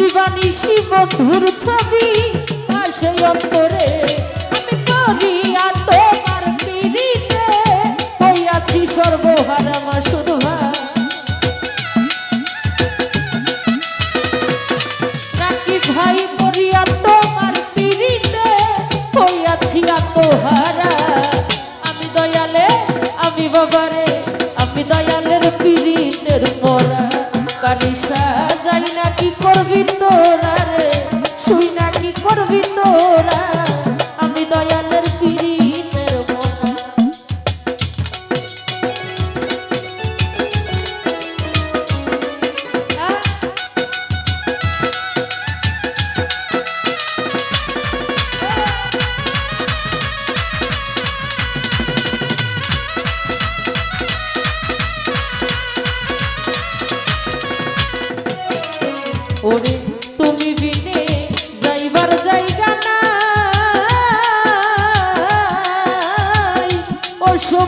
দিবানিশি বধুর ছবি আসে অন্তর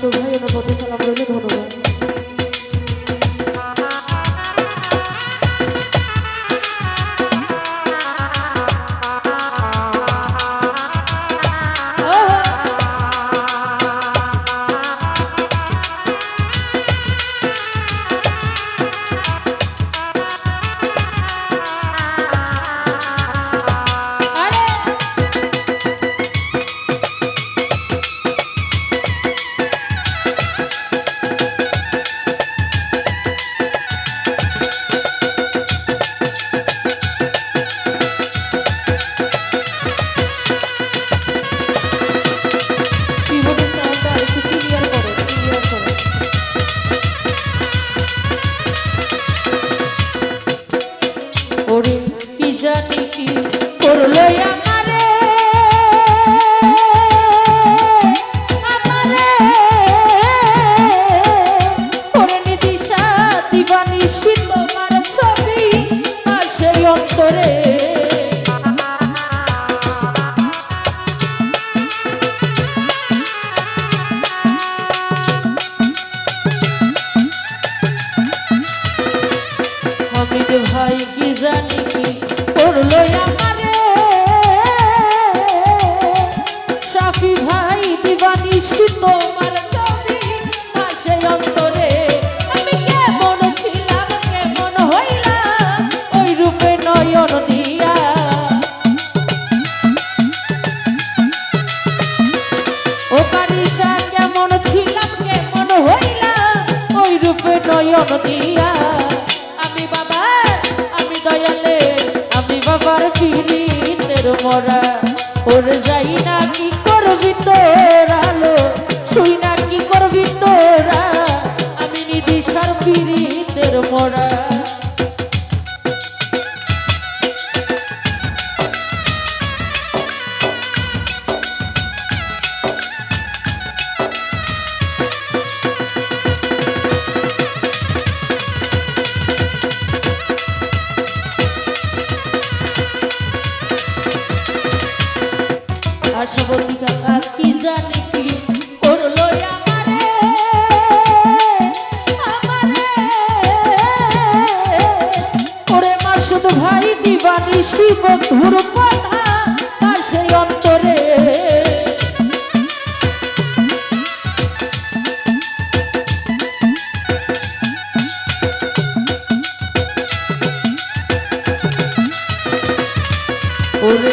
শুভায়ন পথে সালাম রইল ধন্যবাদ। নয়ন দিয়া। আমি বাবা, আমি দয়ালে, আমি বাবার ফিরিতের মরা। ওর যাই না কি করবি তোর? বন্ধুর কথা তার সেই অন্তরে। ওরে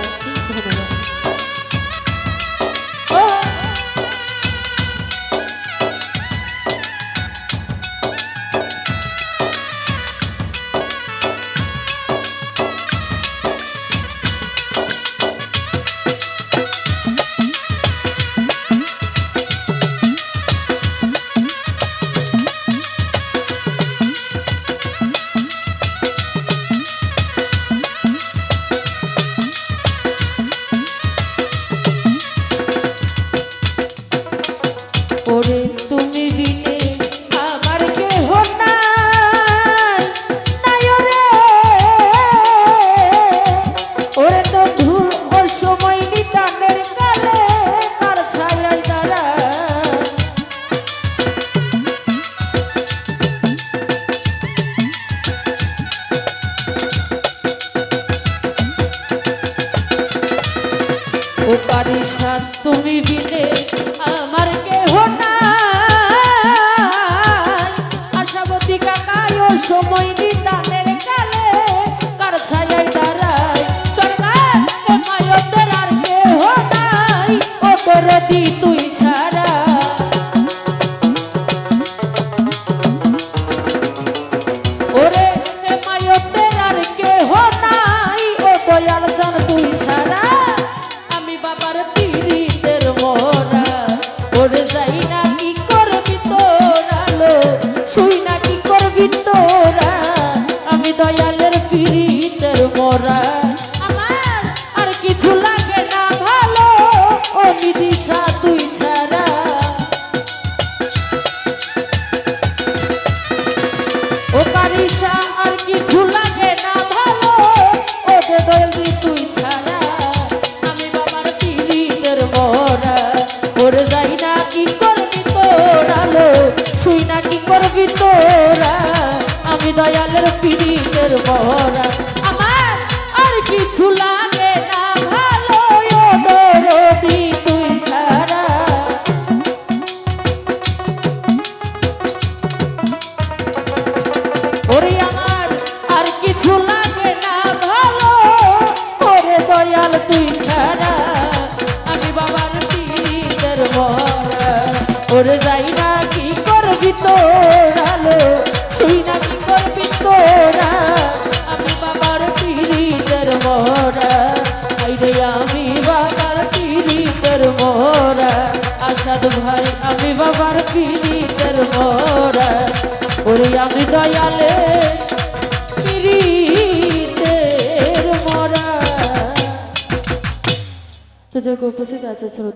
Thank you. ভরা আমি বাবার পিড়ি তোর মোরা আসাদ ভাই, আমি বাবার পিড়ি তোর মোরা ওরে আমি দয়ালে পিড়িতের মোরা তো যোগ উপস্থিত আছে শ্রোতা।